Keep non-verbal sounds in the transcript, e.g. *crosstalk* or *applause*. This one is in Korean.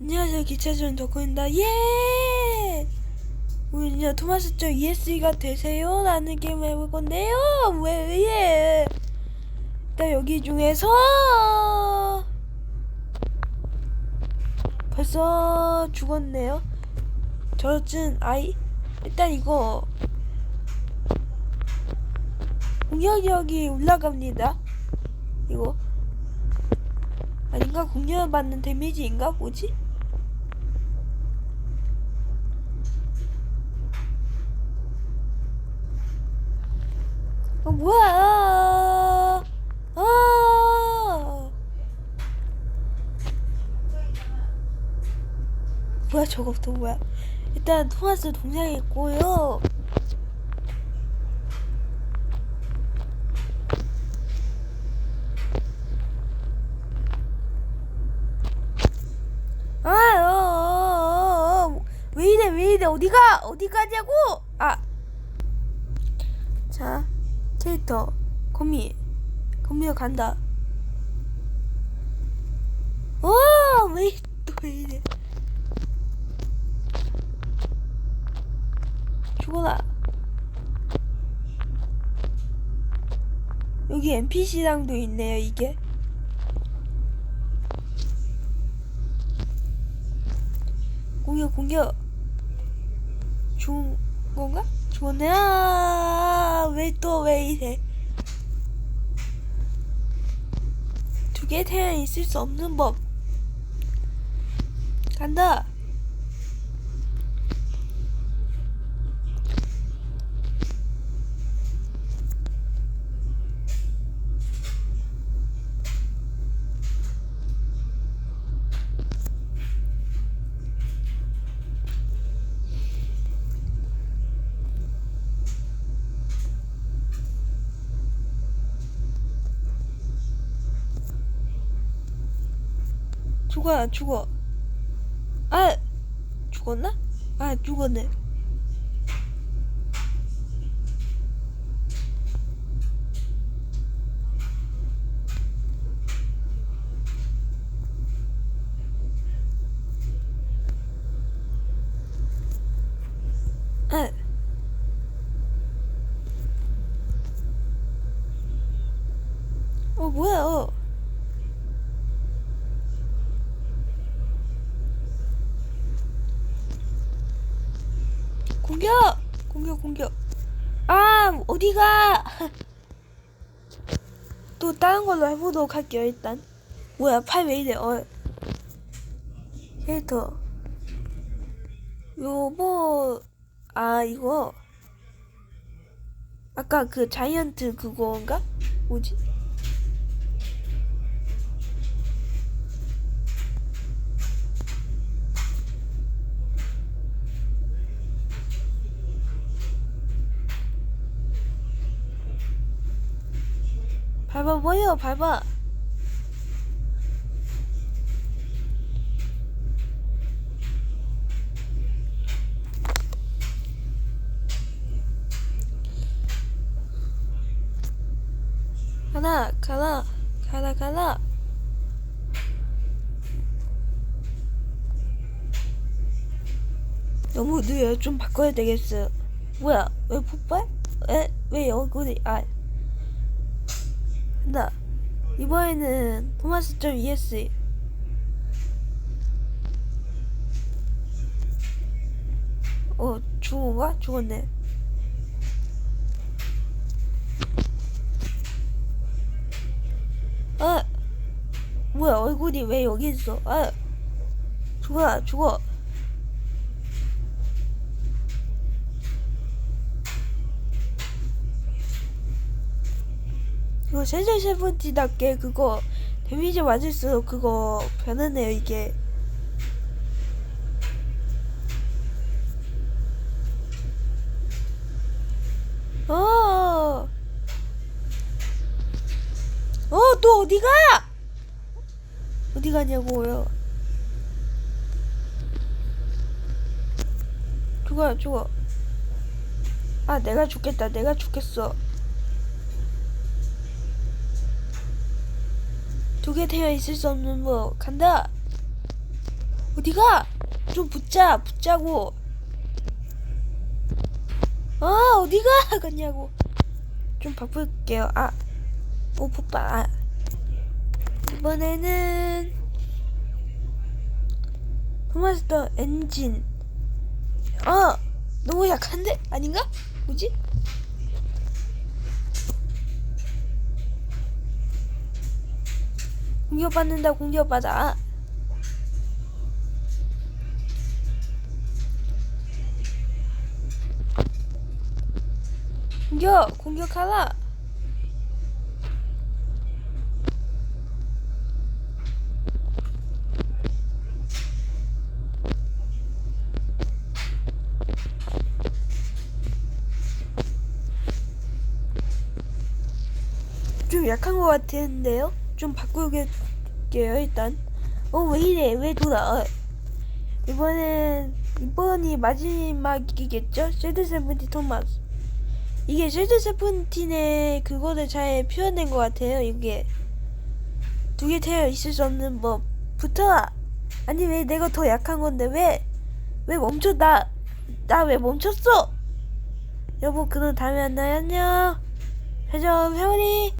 안녕하세요. 기차전 덕후입니다. 예! 오늘은요 토마스죠 ESE가 되세요? 라는 게임 해볼 건데요. 왜 예. 일단 여기 중에서 벌써 죽었네요. 저쯤 아이 일단 이거 공격력이 올라갑니다. 이거. 아닌가? 공격받는 데미지인가? 뭐지? 어 뭐야? 아 뭐야 저거부터 뭐야? 일단 토마스 동생이 있고요. 아, 어, 어. 왜 이래, 왜 이래, 어디가, 어디 가냐고? 아. 자, 캐릭터, 거미. 거미가 간다. 어, 왜, 또왜 이래. 죽어라. 여기 NPC랑도 있네요, 이게. 공격 공격 죽은 건가? 죽었네 아 왜 또 왜 이래? 두개 태양 있을 수 없는 법. 간다 죽어 죽어. 아 죽었나? 아 죽었네. 아. 어 뭐야 어 공격! 공격, 공격. 아, 어디가? *laughs* 또 다른 걸로 해보도록 할게요, 일단. 뭐야, 팔 왜 이래, 어. 캐릭터. 요거, 아, 이거. 아까 그 자이언트 그거인가? 뭐지? 밟아 뭐예요? 밟아. 가라 가라 가라 가라. 너무 느려 좀 바꿔야 되겠어 뭐야? 왜 폭발? 에? 왜 얼굴이 아 간다. 이번에는 토마스 점 ES. 어, 죽은가? 죽었네. 아! 뭐야, 얼굴이 왜 여기 있어? 아! 죽어라, 죽어. 이거 세제 셰프티답게 그거 데미지 맞을수록 그거 변하네요 이게 어. 어, 또 어디가? 어디 가냐고요. 죽어, 죽어. 아, 내가 죽겠다. 내가 죽겠어. 두개 태어 있을 수 없는 뭐 간다. 어디가? 좀 붙자, 붙자고. 아, 어디가? *laughs* 갔냐고. 좀 바꿀게요. 아, 오, 폭발. 아. 이번에는 토마스터 엔진. 아, 너무 약한데? 아닌가? 뭐지? 공격받는다, 공격받아. 아. 공격! 공격하라! 좀 약한 것 같은데요? 좀 바꾸게요 일단. 어 왜 이래? 왜 돌아? 이번엔 이번이 마지막이겠죠? 쉐드 세븐틴 토마스. 이게 쉐드 세븐틴의 그거를 잘 표현된 것 같아요 이게. 두 개 태어 있을 수 없는 법. 붙어라! 아니 왜 내가 더 약한 건데? 왜? 왜 멈춰? 나 나 왜 멈췄어? 여보 그럼 다음에 만나요. 안녕. 회전 회원이